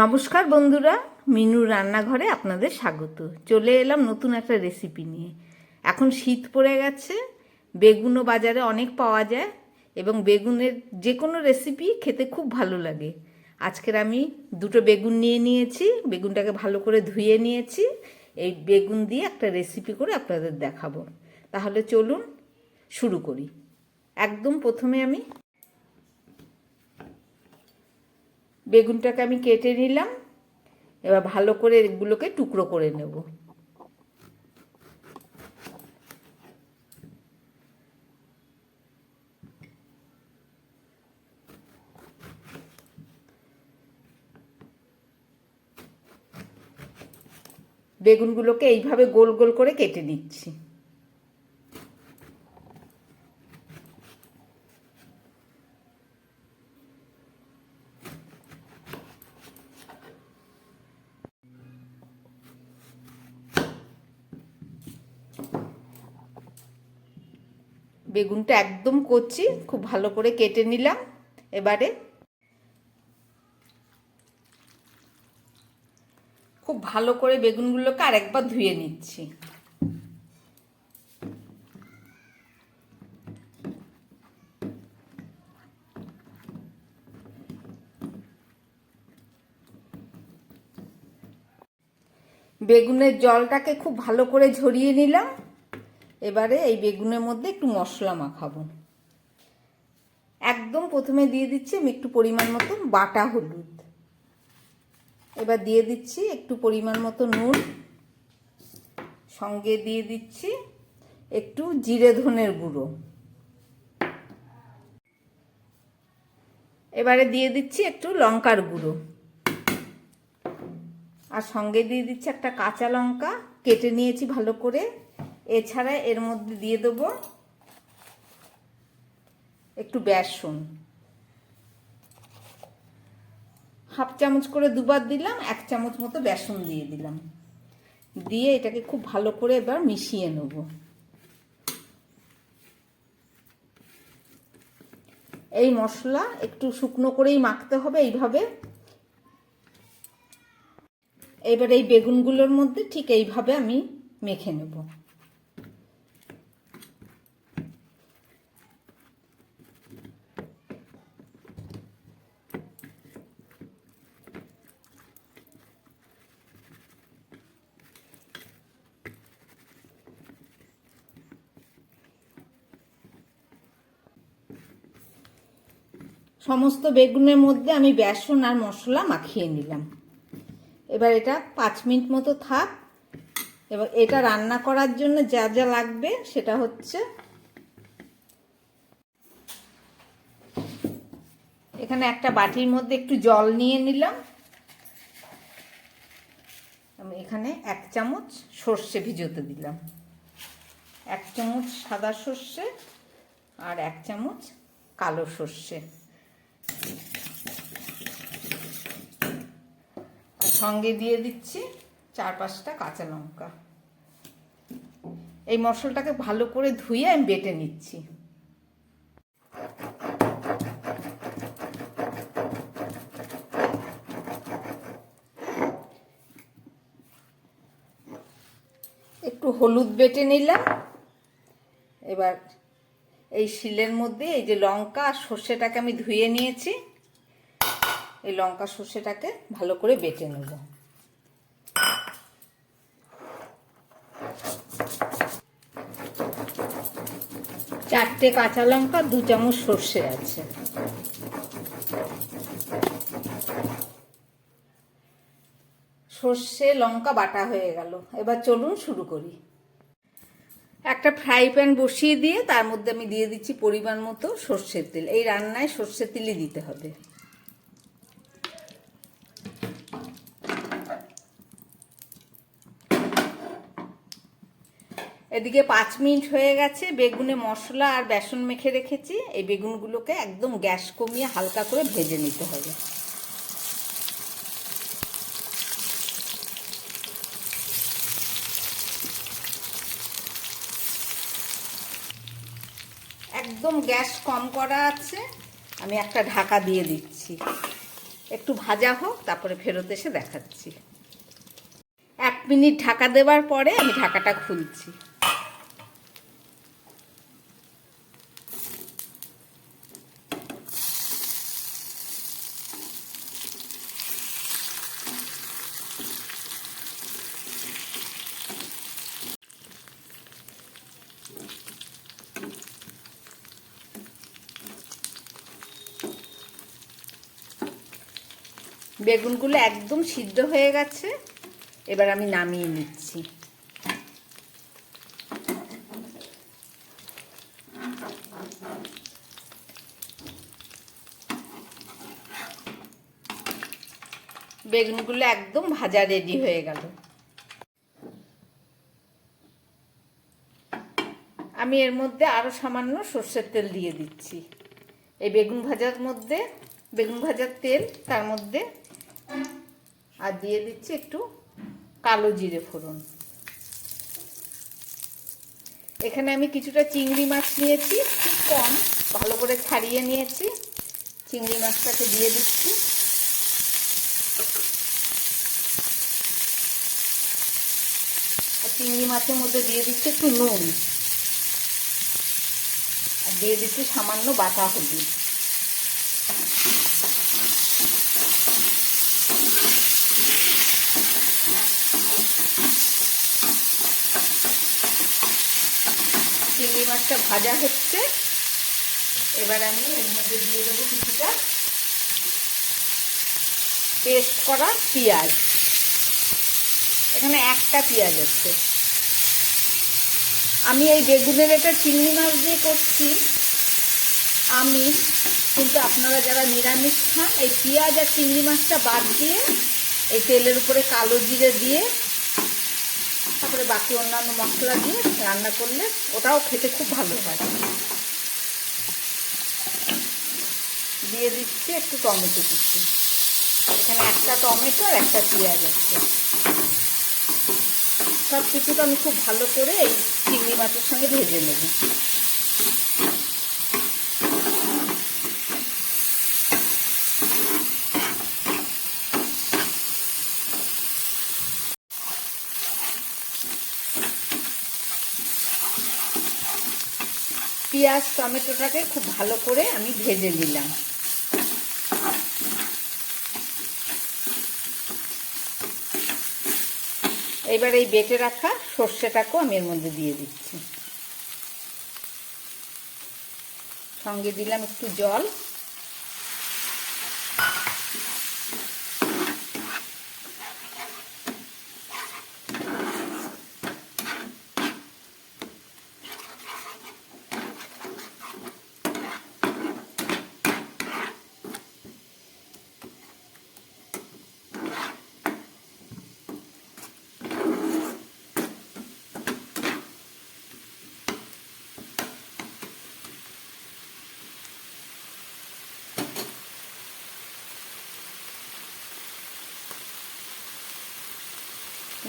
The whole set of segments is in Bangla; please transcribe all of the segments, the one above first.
নমস্কার বন্ধুরা মিনুর রান্নাঘরে আপনাদের স্বাগত। চলে এলাম নতুন একটা রেসিপি নিয়ে। এখন শীত পড়ে গেছে, বেগুনও বাজারে অনেক পাওয়া যায় এবং বেগুনের যে কোনো রেসিপি খেতে খুব ভালো লাগে। আজকের আমি দুটো বেগুন নিয়ে নিয়েছি, বেগুনটাকে ভালো করে ধুয়ে নিয়েছি। এই বেগুন দিয়ে একটা রেসিপি করে আপনাদের দেখাবো। তাহলে চলুন শুরু করি। একদম প্রথমে আমি বেগুনটাকে আমি কেটে নিলাম। এবার ভালো করে এগুলোকে টুকরো করে নেব। বেগুনগুলোকে এইভাবে গোল গোল করে কেটে নিচ্ছি। বেগুনটা একদম কচি খুব ভালো করে কেটে নিলাম। এবারে খুব ভালো করে বেগুনগুলোকে আরেকবার ধুয়ে নিচ্ছি। বেগুনের জলটাকে খুব ভালো করে ঝরিয়ে নিলাম। এবারে এই বেগুনের মধ্যে একটু মশলা মাখাবো। একদম প্রথমে দিয়ে দিচ্ছি আমি একটু পরিমাণ মতো বাটা হলুদ। এবার দিয়ে দিচ্ছি একটু পরিমাণ মতো নুন। সঙ্গে দিয়ে দিচ্ছি একটু জিরে ধনের গুঁড়ো। এবারে দিয়ে দিচ্ছি একটু লঙ্কার গুঁড়ো। আর সঙ্গে দিয়ে দিচ্ছি একটা কাঁচা লঙ্কা, কেটে নিয়েছি ভালো করে। এছাড়া এর মধ্যে দিয়ে দেব একটু বেসন। হাফ চামচ করে দুবার দিলাম, এক চামচ মতো বেসন দিয়ে দিলাম। দিয়ে এটাকে খুব ভালো করে এবার মিশিয়ে নেব। এই মশলা একটু শুকনো করেই মাখতে হবে এইভাবে। এবার এই বেগুনগুলোর মধ্যে ঠিক এইভাবে আমি মেখে নেব। সমস্ত বেগুনের মধ্যে আমি বেসন আর মশলা মাখিয়ে নিলাম। এবার এটা পাঁচ মিনিট মতো থাক। এবার এটা রান্না করার জন্য যা যা লাগবে সেটা হচ্ছে এখানে একটা বাটির মধ্যে একটু জল নিয়ে নিলাম। এখানে এক চামচ সর্ষে ভিজোতে দিলাম। এক চামচ সাদা সর্ষে আর এক চামচ কালো সর্ষে। সঙ্গে দিয়ে দিচ্ছি চার পাঁচটা কাঁচা লঙ্কা। এই মশলাটাকে ভালো করে ধুয়ে আমি বেটে নিচ্ছি। একটু হলুদ বেটে নিলাম। এবার এই শিলের মধ্যে এই যে লঙ্কা আর সর্ষেটাকে আমি ধুয়ে নিয়েছি। এই লঙ্কা সর্ষেটাকে ভালো করে বেটে নেব। চারটে কাঁচা লঙ্কা, দু চামচ সর্ষে আছে। সর্ষে, লঙ্কা বাটা হয়ে গেল। এবার চলুন শুরু করি। একটা ফ্রাই প্যান বসিয়ে দিয়ে তার মধ্যে আমি দিয়ে দিচ্ছি পরিমাণ মতো সর্ষের তেল। এই রান্নায় সর্ষের তেলই দিতে হবে। এদিকে পাঁচ মিনিট হয়ে গেছে, বেগুনে মশলা আর বেসন মেখে রেখেছি। এই বেগুনগুলোকে একদম গ্যাস কমিয়ে হালকা করে ভেজে নিতে হবে। একদম গ্যাস কম করা আছে। আমি একটা ঢাকা দিয়ে দিচ্ছি। একটু ভাজা হোক, তারপরে ফেরত এসে দেখাচ্ছি। এক মিনিট ঢাকা দেওয়ার পরে আমি ঢাকাটা খুলছি। বেগুনগুলো একদম সিদ্ধ হয়ে গেছে। এবার আমি নামিয়ে নিচ্ছি। বেগুনগুলো একদম ভাজা রেডি হয়ে গেল। আমি এর মধ্যে আরও সামান্য সর্ষের তেল দিয়ে দিচ্ছি। এই বেগুন ভাজার মধ্যে বেগুন ভাজার তেল তার মধ্যে আর দিয়ে দিচ্ছি একটু কালো জিরে ফোড়ন। এখানে আমি কিছুটা চিংড়ি মাছ নিয়েছি, খুব কম, ভালো করে ছাড়িয়ে নিয়েছি। চিংড়ি মাছটাকে দিয়ে দিচ্ছি। চিংড়ি মাছের মধ্যে দিয়ে দিচ্ছি একটু নুন। আর দিয়ে দিচ্ছি সামান্য বাটা হলুদ। মাছটা ভাজা হচ্ছে। এবার আমি এর মধ্যে দিয়ে দেবো কিছুটা পেস্ট করা পেঁয়াজ। এখানে একটা পেঁয়াজ হচ্ছে আমি এই বেগুনের এটা চিংড়ি মাছ দিয়ে করছি। আমি, কিন্তু আপনারা যারা নিরামিষ খান, এই পেঁয়াজ আর চিংড়ি মাছটা বাদ দিয়ে এই তেলের উপরে কালো জিরে দিয়ে বাকি অন্যান্য মশলা দিয়ে রান্না করলে ওটাও খেতে খুব ভালো হয়। দিয়ে দিচ্ছি একটু টমেটো কুচি এখানে একটা টমেটো আর একটা পেঁয়াজ আছে। সব কিছুটা আমি খুব ভালো করে এই চিংড়ি মাছের সঙ্গে ভেজে নেব। পেঁয়াজ, টমেটোটাকে খুব ভালো করে আমি ভেজে নিলাম। এবার এই বেটে রাখা সর্ষেটাকেও আমি এর মধ্যে দিয়ে দিচ্ছি। সঙ্গে দিলাম একটু জল।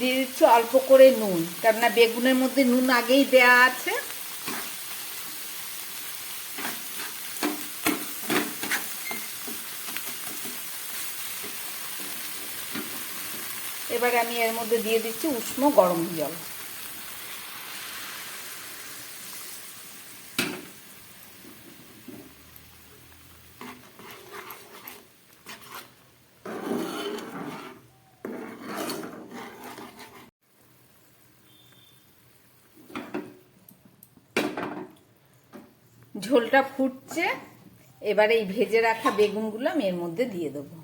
দিয়ে দিচ্ছি অল্প করে নুন, কেননা বেগুনের মধ্যে নুন আগেই দেয়া আছে। এবার আমি এর মধ্যে দিয়ে দিচ্ছি উষ্ণ গরম জল। ঝোলটা ফুটছে এবারে এই ভেজে রাখা বেগুনগুলো আমি এর মধ্যে দিয়ে দেবো।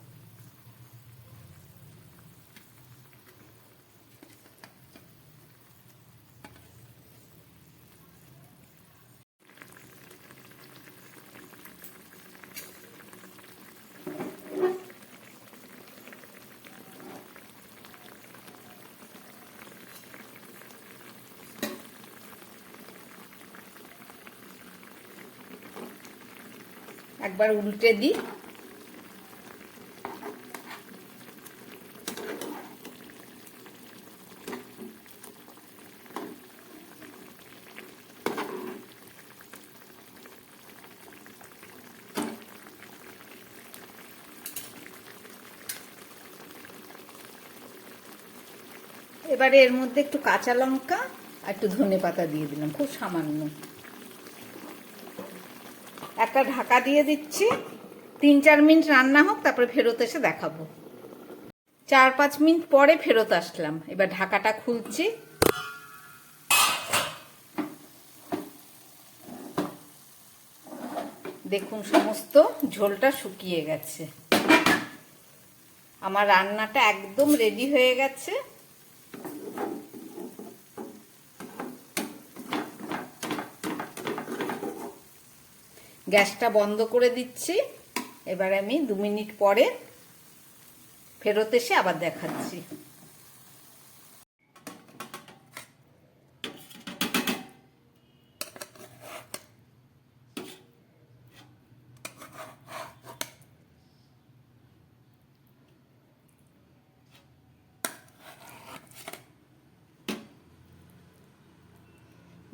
একবার উল্টে দিই। এবারে এর মধ্যে একটু কাঁচা লঙ্কা আর একটু ধনে পাতা দিয়ে দিলাম, খুব সামান্য। একটা ঢাকা দিয়ে দিচ্ছি। তিন চার মিনিট রান্না হোক, তারপরে ফেরত এসে দেখাবো। চার পাঁচ মিনিট পরে ফেরত আসলাম। এবার ঢাকাটা খুলছি। দেখুন, সমস্ত ঝোলটা শুকিয়ে গেছে। আমার রান্নাটা একদম রেডি হয়ে গেছে। গ্যাসটা বন্ধ করে দিচ্ছি। এবার আমি দু মিনিট পরে ফেরত এসে আবার দেখাচ্ছি।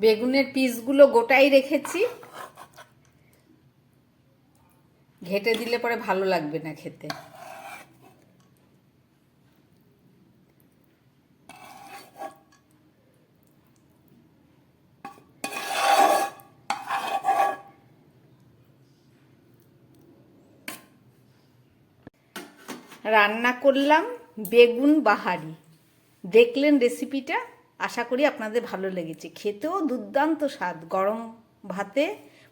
বেগুনের পিসগুলো গোটাই রেখেছি। ঘেটে দিলে পরে ভালো লাগবে না খেতে। রান্না করলাম বেগুন বাহারি। দেখলেন রেসিপিটা আশা করি আপনাদের ভালো লেগেছে। খেতেও দুর্দান্ত স্বাদ। গরম ভাতে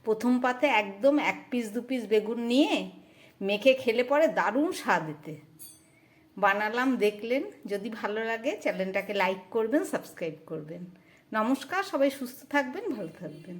প্রথম পাতে একদম এক পিস, দু পিস বেগুন নিয়ে মেখে খেলে পরে দারুণ স্বাদ এতে। বানালাম, দেখলেন, যদি ভালো লাগে চ্যানেলটাকে লাইক করবেন, সাবস্ক্রাইব করবেন। নমস্কার, সবাই সুস্থ থাকবেন, ভালো থাকবেন।